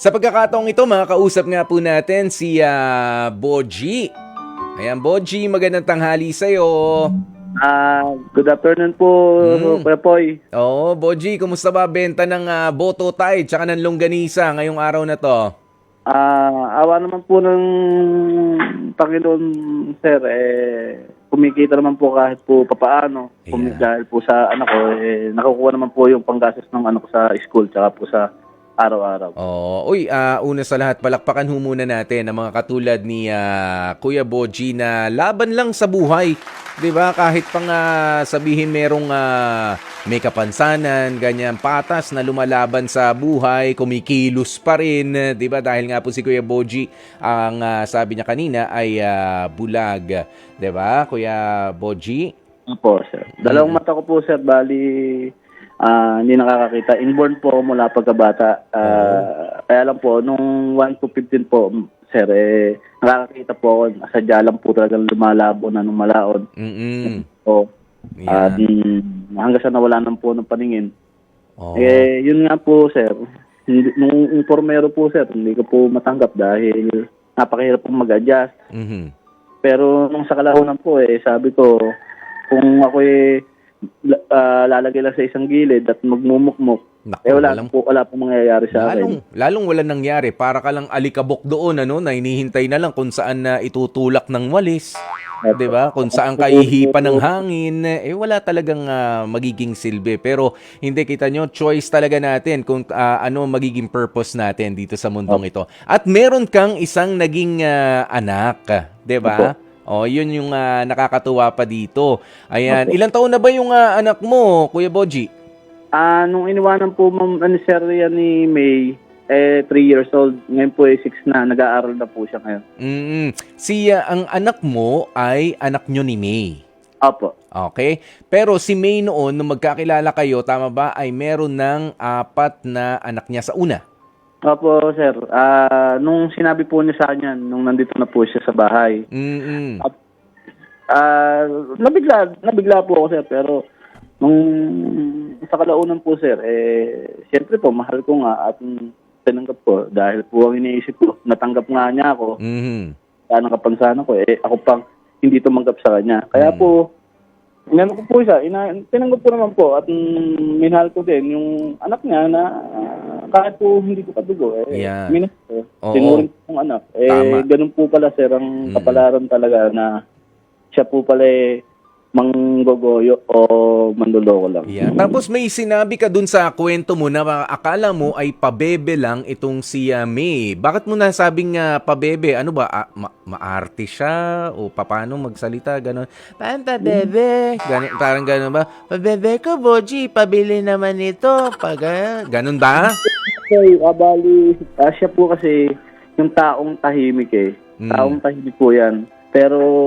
Sa pagkakataong ito, makakausap nga po natin si ah, Boji. Ayan, Boji, magandang tanghali sa'yo. Ah, good afternoon po, Mm. Kuya Poy. Oo, Boji, kumusta ba benta ng ah, Boto Tide tsaka ng Longganisa ngayong araw na to? Ah, awa naman po ng Panginoon, sir, eh, kumikita naman po kahit po papaano. Kumi- Yeah. Dahil po sa anak ko, eh, nakukuha naman po yung panggastos ng anak ko sa school tsaka po sa araw-araw. Oo. Uy, ah, una sa lahat, palakpakan ho muna natin ang mga katulad ni ah, Kuya Boji na laban lang sa buhay. 'Di ba? Kahit pang ah, sabihin merong ah, may kapansanan, ganyan patas na lumalaban sa buhay, kumikilos pa rin, 'di ba? Dahil nga po si Kuya Boji ang ah, sabi niya kanina ay ah, bulag, 'di ba? Kuya Boji. Po, sir. Dalawang mata ko po, sir, bali ah, hindi nakakakita. Inborn po ako mula pagkabata. Ah, Kaya lang po, nung 1 to 15 po, sir, eh, nakakakita po ako. Sadya lang po talagang lumalabo na nung malaon. Mm. So, Yeah. ah, di- hanggang sa nawala ng po ng paningin. Oo. Eh, yun nga po, sir. Nung informero po, sir, hindi ko po matanggap dahil napakahirap po mag-adjust. Mhm. Pero nung sa kalahunan po, eh, sabi ko, kung ako eh, ah, lalagay lang sa isang gilid at magmumukmuk, Naku, eh wala, walang- po, wala pong mangyayari sa akin. Lalong, lalong wala nangyari. Para ka lang alikabok doon, ano, na hinihintay na lang kung saan na itutulak ng walis. 'Di ba? Kung saan kaihipan ng hangin, eh wala talagang ah, magiging silbi. Pero hindi kita nyo, choice talaga natin kung ah, ano magiging purpose natin dito sa mundong ito. At meron kang isang naging ah, anak, 'di ba? Oh, yun yung ah, nakakatuwa pa dito. Ayan, ilang taon na ba yung ah, anak mo, Kuya Boji? Ah, nung iniwanan po ma'am ano, sir, yan ni May, eh 3 years old. Ngayon po eh 6 na, nag-aaral na po siya ngayon. Mm. Si ah, ang anak mo ay anak nyo ni May. Opo. Okay? Pero si May noon, nung magkakilala kayo, tama ba, ay meron ng apat na anak niya sa una. Opo, sir. Ah, nung sinabi po niya sa kanya, nung nandito na po siya sa bahay, Mm-mm. Ah, nabigla, nabigla po ako sir, pero nung sa kalaunan po sir, eh, siyempre po, mahal ko nga at mm, tinanggap ko dahil po ang iniisip ko, natanggap nga niya ako, Mhm. saan ang kapansanan ko, eh, ako pang hindi tumanggap sa kanya. Kaya po, inano ko po siya, ina, tinanggap ko naman po at mm, minahal ko din yung anak niya na ah, kahit po hindi ko kadugo, eh, Yeah. minahal ko, Oo. tinuring ko yung anak. Eh, Tama. ganun po pala sir, ang Mm. kapalaran talaga na siya po pala eh, manggogoyo o manduloko lang. Yeah. Tapos may sinabi ka dun sa kwento mo na akala mo ay pabebe lang itong si ah, May. Bakit mo nasabing uh, pabebe? Ano ba? Ah, ma- maarte siya? O paano magsalita? Ganon. Parang pabebe. Ganon, parang ganon ba? Pabebe ko, Boji. Pabili naman ito. Pag, ah, ganon ba? Okay, abali, ah, siya po kasi yung taong tahimik eh. Mm. Taong tahimik po yan. Pero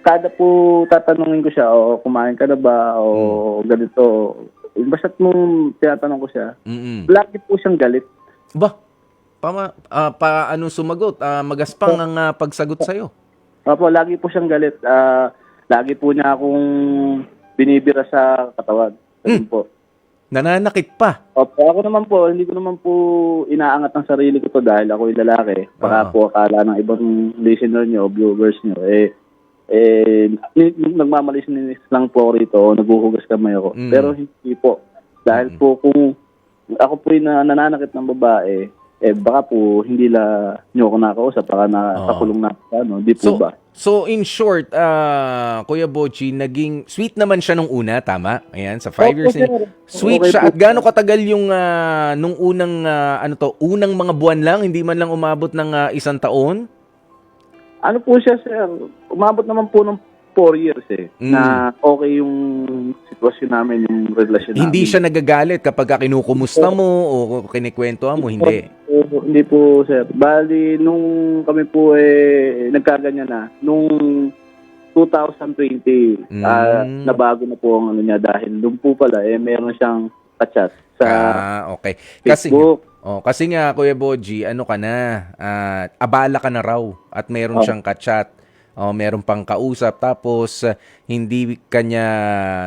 kada po tatanungin ko siya, o kumain ka na ba, o ganito. Basta't nung tinatanong ko siya, Mm-mm. lagi po siyang galit. Ba? Pama, ah, pa ano sumagot? Ah, magaspang ang ah, pagsagot sa'yo. Opo, lagi po siyang galit. Ah, lagi po niya akong binibira sa katawan. Ganun po. Nananakit pa. Opo, ako naman po, hindi ko naman po inaangat ang sarili ko to dahil ako yung lalaki. Baka Oo. po akala ng ibang listener nyo viewers nyo, eh, eh, ni- nagmamalis lang po ako rito o naguhugas kamay ako. Mm. Pero hindi po. Dahil po kung ako po yung na- nananakit ng babae, eh baka po hindi la nyo ako nakausap, baka nakakulong na ako, ano, di po So, ba? so in short, ah, Kuya Bochi, naging sweet naman siya nung una, tama? Ayan, sa five Opo, years. sir. Sweet Okay siya. At gaano katagal yung ah, nung unang, ah, ano to, unang mga buwan lang, hindi man lang umabot ng ah, isang taon? Ano po siya, sir? Umabot naman po ng 4 years eh. Mm. Na okay yung sitwasyon namin, yung relasyon namin. Hindi siya nagagalit kapag ka kinukumusta mo o kinikwentuhan mo, hindi. Oo, hindi po, sir. Bali, nung kami po eh, nagkaganyan na, nung 2020, Mm. ah, nabago na po ang ano niya dahil doon po pala, eh, meron siyang kachat sa Ah, okay. Kasi, Facebook. Oh, kasi nga, Kuya Boji, ano ka na, ah, abala ka na raw at meron Oh. siyang kachat. Oh, meron pang kausap tapos ah, hindi kanya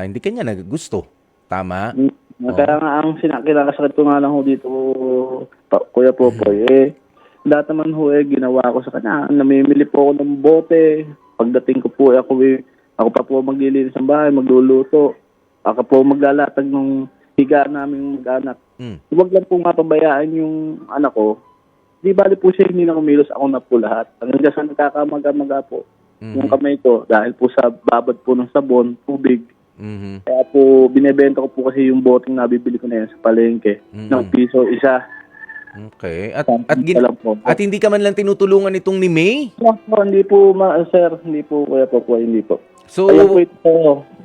hindi kanya naggusto. Tama? Mm, Kaya nga ang sinak- kinakasakit ko nga lang ho dito, pa, Kuya Popoy, eh, lahat naman ho eh, ginawa ko sa kanya. Namimili po ako ng bote. Pagdating ko po, eh, ako, eh, ako pa po maglilinis ng bahay, magluluto. Ako po maglalatag ng higa namin mag-anak. Mm. Huwag lang po mapabayaan yung anak ko. Di bali po siya hindi na kumilos, ako na po lahat. Hanggang sa nagkakamaga-maga po Mhm. yung kamay ko dahil po sa babad po ng sabon, tubig. Mhm. Kaya po binebenta ko po kasi yung boteng nabibili ko na yan sa palengke Mhm. ng piso isa. Okay. At At, at, gin- po. at hindi ka man lang tinutulungan itong ni May? Wala po, hindi po, ma- sir, hindi po, kuya po po, hindi po. So, Ayan po ito.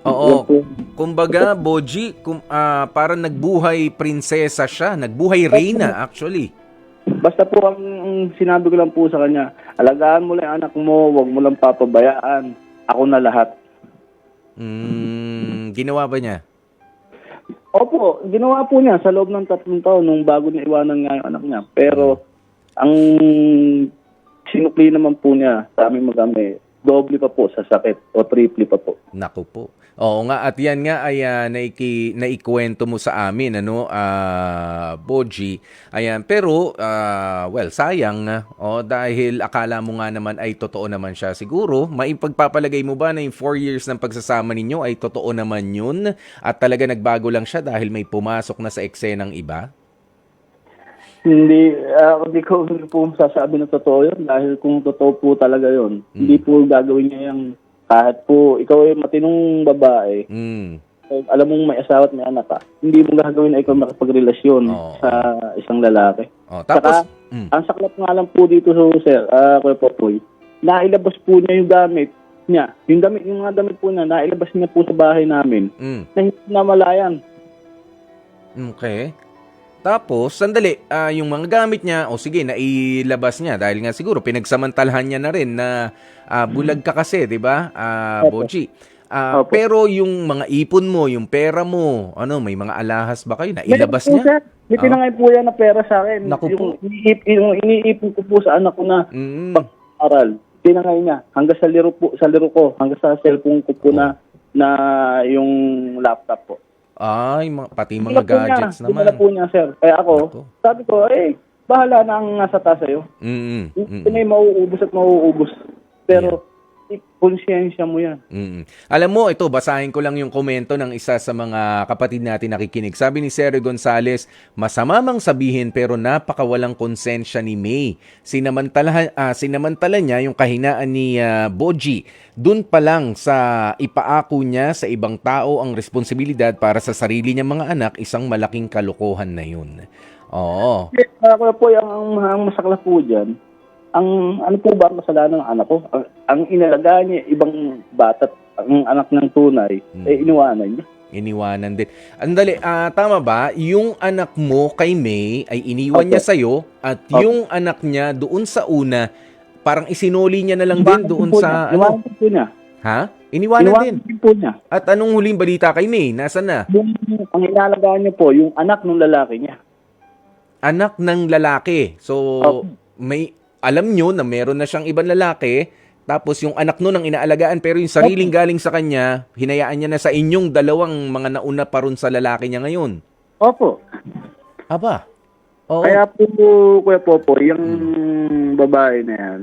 Oo. Po. kumbaga, Boji, kum, ah, parang nagbuhay prinsesa siya. Nagbuhay reyna, actually. Basta po ang, ang sinabi ko lang po sa kanya, alagaan mo lang yung anak mo, wag mo lang papabayaan. Ako na lahat. Mm, ginawa ba niya? Opo, ginawa po niya sa loob ng tatlong taon nung bago niya iwanan nga yung anak niya. Pero ang sinukli naman po niya sa aming mag-ame, doble pa po sa sakit o triple pa po. Naku po. Oo nga, at yan nga ay ah, naiki, naikwento mo sa amin, ano, ah, Boji. Ayan, pero, ah, well, sayang, oh, dahil akala mo nga naman ay totoo naman siya. Siguro, maipagpapalagay mo ba na yung 4 years ng pagsasama ninyo ay totoo naman yun? At talaga nagbago lang siya dahil may pumasok na sa eksenang iba? Hindi, ah, hindi ko hindi po sasabi na totoo yun dahil kung totoo po talaga yun, Hmm. hindi po gagawin niya yung kahit po ikaw ay matinong babae, Mm. eh, alam mong may asawa at may anak ka, hindi mo gagawin na ikaw makipagrelasyon Oo. sa isang lalaki. Oh, tapos, Saka, mm, Ang saklap nga lang po dito sa sir, ah, Kuya Popoy, nailabas po niya yung gamit niya. Yung damit, yung mga damit po niya, nailabas niya po sa bahay namin mm. na hindi na malayan. Okay. Tapos, sandali, ah, yung mga gamit niya, o sige, nailabas niya dahil nga siguro pinagsamantalahan niya na rin na ah, bulag ka kasi, 'di ba? Opo. Boji. Opo. pero yung mga ipon mo, yung pera mo, ano, may mga alahas ba kayo? Nailabas niya? Sir. May Ah. pinangay po yan na pera sa akin. Naku po. yung, iniip, yung iniipon ko po sa anak ko na Mm. aral. Pinangay niya. Hanggang sa liro po, sa liro ko, hanggang sa cellphone ko po na na yung laptop po. Ay, mga, pati mga niya. gadgets naman. Dinala po niya, sir. Kaya ako, Naku. sabi ko, eh, bahala na ang nasa taas sa'yo. Mm, mm, Ito na yung mauubos at mauubos. Pero, yeah. konsensya mo yan. Mm. Alam mo, ito, basahin ko lang yung komento ng isa sa mga kapatid natin nakikinig. Sabi ni Sere Gonzales, masama mang sabihin pero napakawalang konsensya ni May. Sinamantala, ah, sinamantala niya yung kahinaan ni ah, Boji. Doon pa lang sa ipaako niya sa ibang tao ang responsibilidad para sa sarili niya mga anak, isang malaking kalokohan na yun. Oo. Ako po, ang, ang, ang masakla po dyan, ang ano po ba ang kasalanan ng anak ko? Ang, ang inalagaan niya, ibang bata, ang anak ng tunay, Hmm. eh iniwanan niya. Iniwanan din. Andali, ah, tama ba? Yung anak mo kay May ay iniwan Opo. niya sa'yo at Opo. yung anak niya doon sa una, parang isinuli niya na lang din Iwanan doon po sa niya. ano. Iwanan din po niya. Ha? Iniwanan, din. Iniwanan din po niya. At anong huling balita kay May? Nasaan na? Yung, ang inalagaan niya po, yung anak ng lalaki niya. Anak ng lalaki. So, Opo. may alam nyo na meron na siyang ibang lalaki, tapos yung anak nun ang inaalagaan, pero yung sariling galing sa kanya, hinayaan niya na sa inyong dalawang mga nauna pa ron sa lalaki niya ngayon. Opo. Aba. Oo. Kaya po, Kuya Popo, yung babae na yan,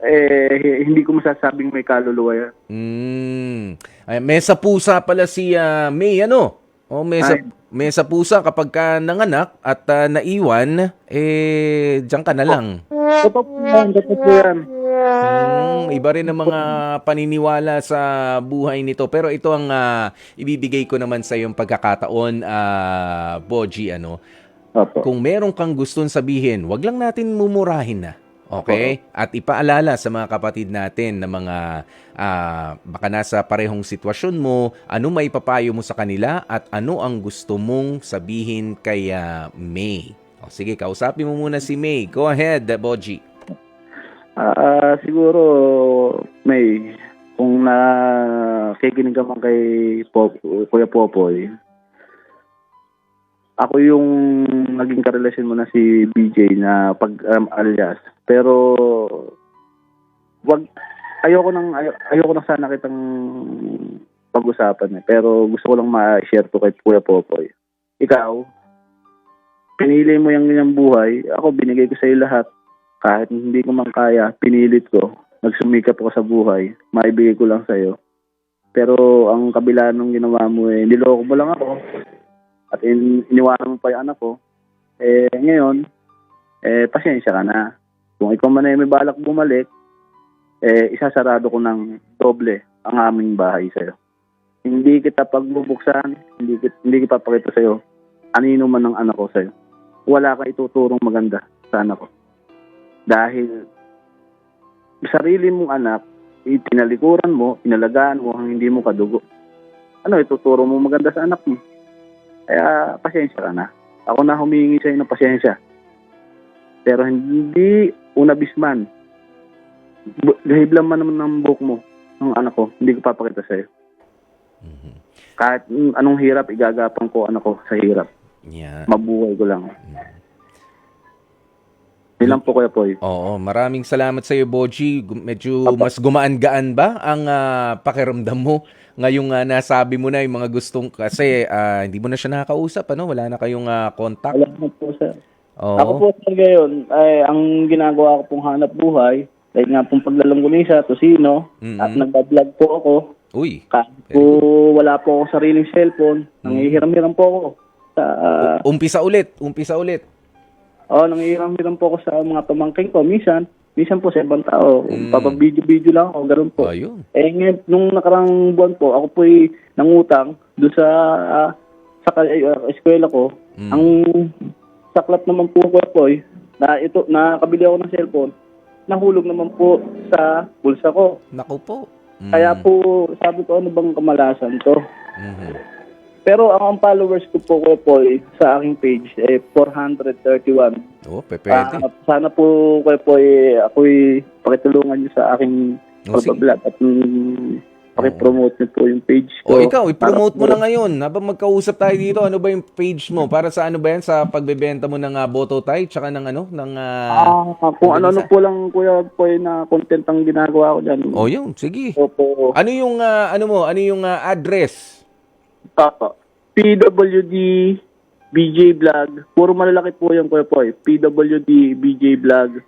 eh, hindi ko masasabing may kaluluwa yan. Mm. Ay, mesa pusa pala si ah, May, ano? O, mesa, Ay. Mesa pusa kapag ka nanganak at ah, naiwan, eh, diyan ka na lang. Totoo po yan, totoo po yan. Mm, iba rin ang mga paniniwala sa buhay nito. Pero ito ang ah, ibibigay ko naman sa iyong pagkakataon, ah, Boji, ano? Opo. Kung meron kang gustong sabihin, wag lang natin mumurahin na. Okay? At ipaalala sa mga kapatid natin na mga ah, baka nasa parehong sitwasyon mo, ano may papayo mo sa kanila at ano ang gusto mong sabihin kay ah, May. O, sige, kausapin mo muna si May. Go ahead, Boji. Ah, siguro, may, kung nakikinig ka man kay Pop, Kuya Popoy, ako yung naging karelasyon mo na si BJ na pag um, alias. Pero, wag, ayoko nang, ay, ayoko nang sana kitang pag-usapan eh. Pero gusto ko lang ma-share to kay Kuya Popoy. Ikaw, pinili mo yung ganyang buhay, ako binigay ko sa'yo lahat. Kahit hindi ko man kaya, pinilit ko. Nagsumikap ako sa buhay, maibigay ko lang sa'yo. Pero ang kabila nung ginawa mo eh, niloko mo lang ako. At in, iniwanan mo pa yung anak ko. Eh, ngayon, eh, pasensya ka na. Kung ikaw man ay may balak bumalik, eh, isasarado ko ng doble ang aming bahay sa'yo. Hindi kita pagbubuksan, hindi, kit- hindi kita papakita sa'yo anino man ng anak ko sa'yo. Wala ka ituturong maganda sa anak ko. Dahil sarili mong anak, itinalikuran mo, inalagaan mo hanggang hindi mo kadugo. Ano, ituturo mo maganda sa anak mo. Kaya, pasensya ka na. Ako na humingi sa'yo ng pasensya. Pero hindi una bisman. Gahiblan man naman ng buhok mo, ng anak ko, hindi ko papakita sa'yo. Mhm. Kahit anong hirap, igagapang ko anak ko sa hirap. Yeah. Mabuhay ko lang. Ilan po Kuya Poy? Oo, maraming salamat sa iyo, Boji. Medyo mas gumaan-gaan ba ang ah, pakiramdam mo ngayong ah, nasabi mo na yung mga gustong kasi ah, hindi mo na siya nakakausap, ano? Wala na kayong ah, contact. Wala na po sir. Oo. Ako po sir ngayon, ay, ang ginagawa ko pong hanap buhay, dahil nga pong paglalanggunisa, tosino, Mhm. at nagbablog po ako. Uy. Kahit po wala po ako sariling cellphone, nangihiram-hiram po ako. Sa, Umpisa ulit, umpisa ulit. Oh, nangihiram-hiram po ako sa mga pamangking ko. Minsan, minsan po sa ibang tao, Mm. papabidyo-video lang ako, ganun po. Ayun. Eh, ngayon, nung nakarang buwan po, ako po ay nangutang doon sa ah, sa ka- ah, eskwela ko. Mm. Ang saklap naman po ko po ay, na ito nakabili ako ng cellphone. Nahulog naman po sa bulsa ko. Naku po. Mm. Kaya po sabi ko ano bang kamalasan to. Mhm. Pero ang, ang followers ko po ko po sa aking page eh 431. Oh, pe- pwede. Ah, sana po ko po ay ako'y pakitulungan niyo sa aking Oh, sige. pagbablog at mm, pakipromote niyo po yung page ko. O ikaw, i-promote mo na ngayon. Habang magkausap tayo dito, ano ba yung page mo? Para sa ano ba yan? Sa pagbebenta mo ng uh, boto tie? Tsaka ng ano? Ng, ah, Ah, kung ano-ano po lang kuya po na content ang ginagawa ko diyan. oh, yun. Sige. Opo. Ano yung, ah, ano mo? Ano yung ah, address? Papa. PWD BJ Vlog. Puro malalaki po yung kuya po. PWD BJ Vlog.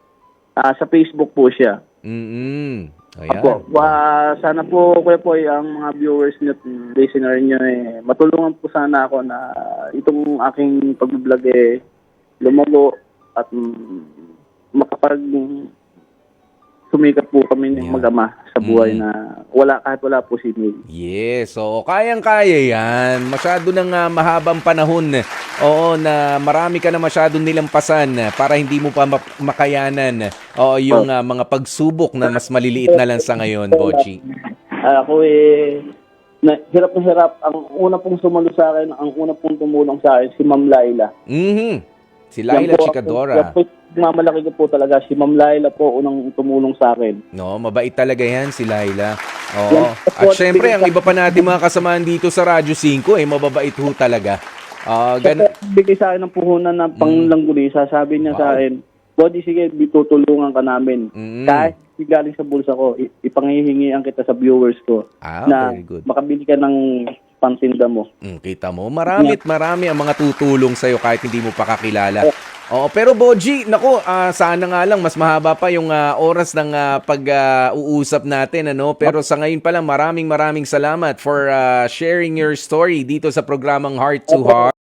Ah, sa Facebook po siya. Mm-mm. Ayan. Apo. Wa, sana po kuya po ang mga viewers niyo, at listener niyo eh matulungan po sana ako na itong aking pag-vlog eh lumago at mm, makapag sumikap po kami ng Yeah. mag-ama sa buhay Mm. na wala kahit wala po si May. Yes, so kayang-kaya yan. Masyado ng ah, mahabang panahon. Oo, na marami ka na masyadong nilampasan para hindi mo pa ma- makayanan. Oo, yung ah, mga pagsubok na mas maliliit na lang sa ngayon, Bochi. Ah, ako eh na, hirap na hirap. Ang una pong sumalo sa akin, ang una pong tumulong sa akin si Ma'am Laila. Mhm. Si Laila po, Chicadora. yan po, mamalaki ko po talaga si Ma'am Laila po unang tumulong sa akin. No, mabait talaga yan si Laila. Oo. Yan po, At syempre, ang iba pa natin mga kasamahan dito sa Radyo 5, eh, mababait ho talaga. Ah, gan- Kasi bigay sa akin ng puhunan na panglanggulisa, sabi niya sa Wow. akin, Body, sige, tutulungan ka namin. Mm. Kahit hindi galing sa bulsa ko, i- ipanghihingian kita sa viewers ko ah, na very good. makabili ka ng pantinda mo. Mm, kita mo, maramit marami ang mga tutulong sa'yo kahit hindi mo pa kakilala. Oo, pero Boji, nako, ah, sana nga lang mas mahaba pa yung ah, oras ng pag-uusap natin ano, pero sa ngayon pa lang maraming maraming salamat for ah, sharing your story dito sa programang Heart to Heart.